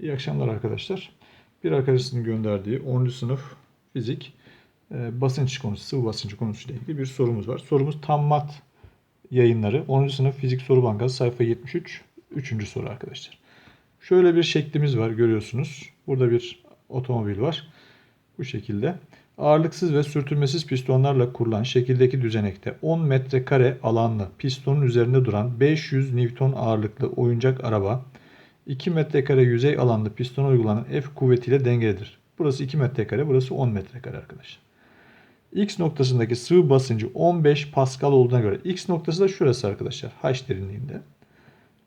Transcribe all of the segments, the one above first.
İyi akşamlar arkadaşlar. Bir arkadaşının gönderdiği 10. sınıf fizik e, basınç konusu, sıvı basıncı konusuyla ilgili bir sorumuz var. Sorumuz tam mat yayınları 10. sınıf fizik soru bankası sayfa 73. 3. soru arkadaşlar. Şöyle bir şeklimiz var görüyorsunuz. Burada bir otomobil var. Bu şekilde. Ağırlıksız ve sürtünmesiz pistonlarla kurulan şekildeki düzenekte 10 metrekare alanlı pistonun üzerinde duran 500 Newton ağırlıklı oyuncak araba 2 metrekare yüzey alanlı pistona uygulanan F kuvvetiyle dengelidir. Burası 2 metrekare, burası 10 metrekare arkadaşlar. X noktasındaki sıvı basıncı 15 Pascal olduğuna göre X noktası da şurası arkadaşlar. H derinliğinde.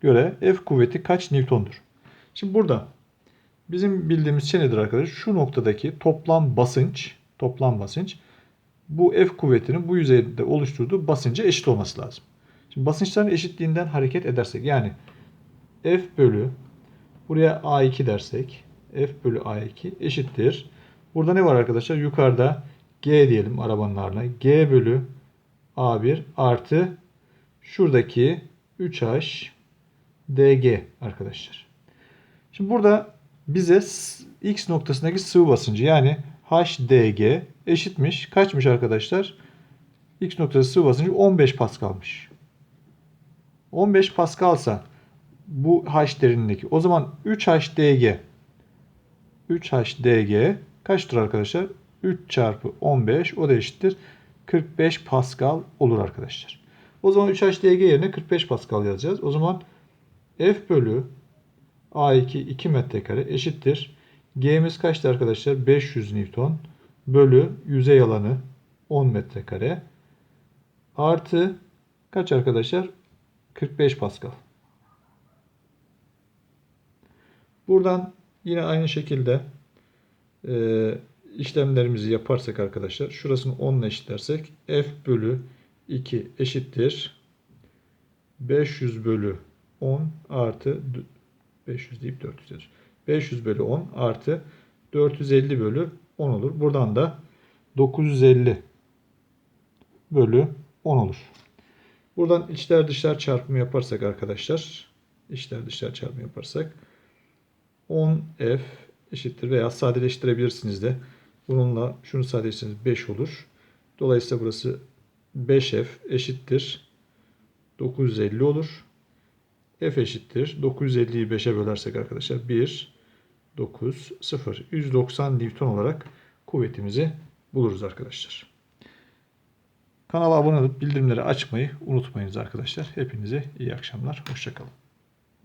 Göre F kuvveti kaç Newton'dur? Şimdi burada bizim bildiğimiz şey nedir arkadaşlar? Şu noktadaki toplam basınç, toplam basınç bu F kuvvetinin bu yüzeyde oluşturduğu basınca eşit olması lazım. Şimdi basınçların eşitliğinden hareket edersek yani F bölü buraya A2 dersek F bölü A2 eşittir. Burada ne var arkadaşlar? Yukarıda G diyelim arabanın ağırlığına. G bölü A1 artı şuradaki 3H DG arkadaşlar. Şimdi burada bize X noktasındaki sıvı basıncı yani HDG eşitmiş. Kaçmış arkadaşlar? X noktası sıvı basıncı 15 Pascal'mış. 15 Pascal'sa bu H derinliğindeki. O zaman 3HDG 3HDG kaçtır arkadaşlar? 3 çarpı 15 o da eşittir. 45 Pascal olur arkadaşlar. O zaman 3HDG yerine 45 Pascal yazacağız. O zaman F bölü A2 2 metrekare eşittir. G'miz kaçtı arkadaşlar? 500 Newton bölü yüzey alanı 10 metrekare artı kaç arkadaşlar? 45 Pascal. Buradan yine aynı şekilde e, işlemlerimizi yaparsak arkadaşlar şurasını 10 ile eşitlersek f bölü 2 eşittir 500 bölü 10 artı 500 deyip 400 yazıyor. 500 bölü 10 artı 450 bölü 10 olur. Buradan da 950 bölü 10 olur. Buradan içler dışlar çarpımı yaparsak arkadaşlar içler dışlar çarpımı yaparsak 10f eşittir veya sadeleştirebilirsiniz de. Bununla şunu sadeleştirirseniz 5 olur. Dolayısıyla burası 5f eşittir 950 olur. f eşittir 950'yi 5'e bölersek arkadaşlar 1 9 0 190 Newton olarak kuvvetimizi buluruz arkadaşlar. Kanala abone olup bildirimleri açmayı unutmayınız arkadaşlar. Hepinize iyi akşamlar. Hoşçakalın.